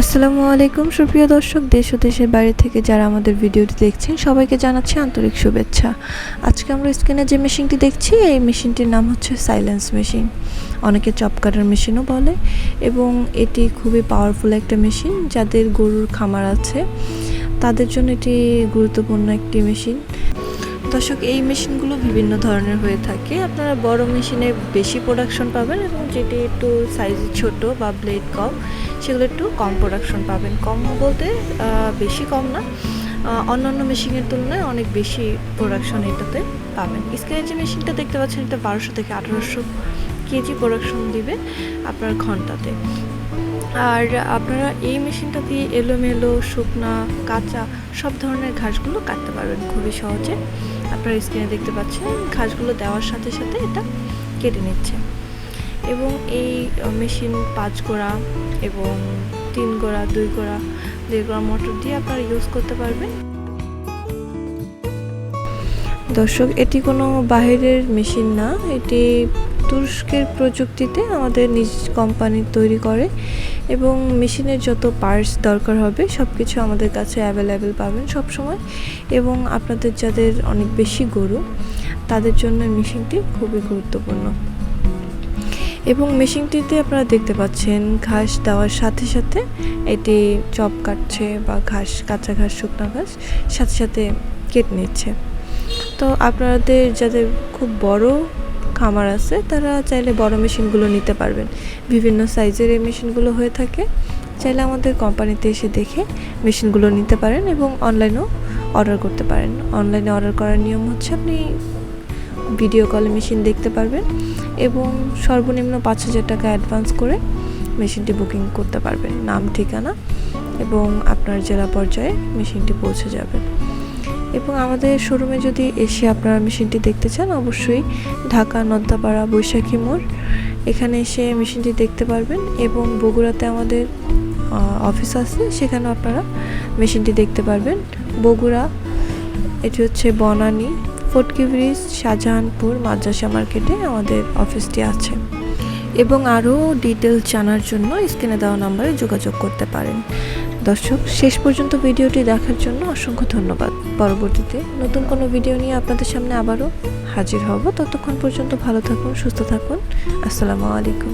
আসসালামু আলাইকুম, সুপ্রিয় দর্শক, দেশ ও দেশের বাইরে থেকে যারা আমাদের ভিডিওটি দেখছেন, সবাইকে জানাচ্ছি আন্তরিক শুভেচ্ছা। আজকে আমরা স্ক্রিনে যে মেশিনটি দেখছি, এই মেশিনটির নাম হচ্ছে সাইলেন্স মেশিন। অনেকে চপ কাটার মেশিনও বলে এবং এটি খুবই পাওয়ারফুল একটা মেশিন, যাদের গরুর খামার আছে। তাদের জন্য এটি গুরুত্বপূর্ণ একটি মেশিন। দর্শক, এই মেশিনগুলো বিভিন্ন ধরনের হয়ে থাকে। আপনারা বড় মেশিনে বেশি প্রোডাকশন পাবেন এবং যেটি একটু সাইজ ছোট বা ব্লেড কম, সেগুলো একটু কম প্রোডাকশন পাবেন। কম বলতে বেশি কম না। অন্যান্য মেশিনের তুলনায় অনেক বেশি প্রোডাকশন এটাতে পাবেন। স্ক্রিনে যে মেশিনটা দেখতে পাচ্ছেন, এটা বারোশো থেকে আঠারোশো কেজি প্রোডাকশন দিবে আপনার ঘন্টাতে। আর আপনারা এই মেশিনটা দিয়ে এলোমেলো, শুকনা, কাঁচা সব ধরনের ঘাসগুলো কাটতে পারবেন খুবই সহজে। আপনারা স্ক্রিনে দেখতে পাচ্ছেন, ঘাসগুলো দেওয়ার সাথে সাথে এটা কেটে নিচ্ছে। এবং এই মেশিন পাঁচ গোড়া এবং তিন গোড়া, দুই গোড়া, দেড় গোড়া মোটর দিয়ে আপনারা ইউজ করতে পারবেন। দর্শক, এটি কোনো বাইরের মেশিন না। এটি তুরস্কের প্রযুক্তিতে আমাদের নিজ কোম্পানি তৈরি করে এবং মেশিনের যত পার্টস দরকার হবে সব কিছু আমাদের কাছে অ্যাভেলেবেল পাবেন সব সময় এবং আপনাদের যাদের অনেক বেশি গরু, তাদের জন্য মেশিনটি খুবই গুরুত্বপূর্ণ। এবং মেশিনটিতে আপনারা দেখতে পাচ্ছেন ঘাস দেওয়ার সাথে সাথে এটি চপ কাটছে বা ঘাস, কাঁচা ঘাস, শুকনো ঘাস সাথে সাথে কেটে নিচ্ছে। তো আপনাদের যাদের খুব বড় খামার আছে, তারা চাইলে বড় মেশিনগুলো নিতে পারবেন। বিভিন্ন সাইজের এই মেশিনগুলো হয়ে থাকে। চাইলে আমাদের কোম্পানিতে এসে দেখে মেশিনগুলো নিতে পারেন এবং অনলাইনেও অর্ডার করতে পারেন। অনলাইনে অর্ডার করার নিয়ম হচ্ছে আপনি ভিডিও কলে মেশিন দেখতে পারবেন এবং সর্বনিম্ন পাঁচ হাজার টাকা অ্যাডভান্স করে মেশিনটি বুকিং করতে পারবেন। নাম, ঠিকানা এবং আপনার জেলা পর্যায়ে মেশিনটি পৌঁছে যাবে। এবং আমাদের শোরুমে যদি এসে আপনারা মেশিনটি দেখতে চান, অবশ্যই ঢাকা, নদ্দাপাড়া, বৈশাখী মোড়, এখানে এসে মেশিনটি দেখতে পারবেন এবং বগুড়াতে আমাদের অফিস আছে, সেখানেও আপনারা মেশিনটি দেখতে পারবেন। বগুড়া, এটি হচ্ছে বনানী, ফটকি ব্রিজ, শাহজাহানপুর, মাদ্রাসা মার্কেটে আমাদের অফিসটি আছে। এবং আরও ডিটেলস জানার জন্য স্ক্রিনে দেওয়া নাম্বারে যোগাযোগ করতে পারেন। দর্শক, শেষ পর্যন্ত ভিডিওটি দেখার জন্য অসংখ্য ধন্যবাদ। পরবর্তীতে নতুন কোনো ভিডিও নিয়ে আপনাদের সামনে আবারও হাজির হব। ততক্ষণ পর্যন্ত ভালো থাকুন, সুস্থ থাকুন। আসসালামু আলাইকুম।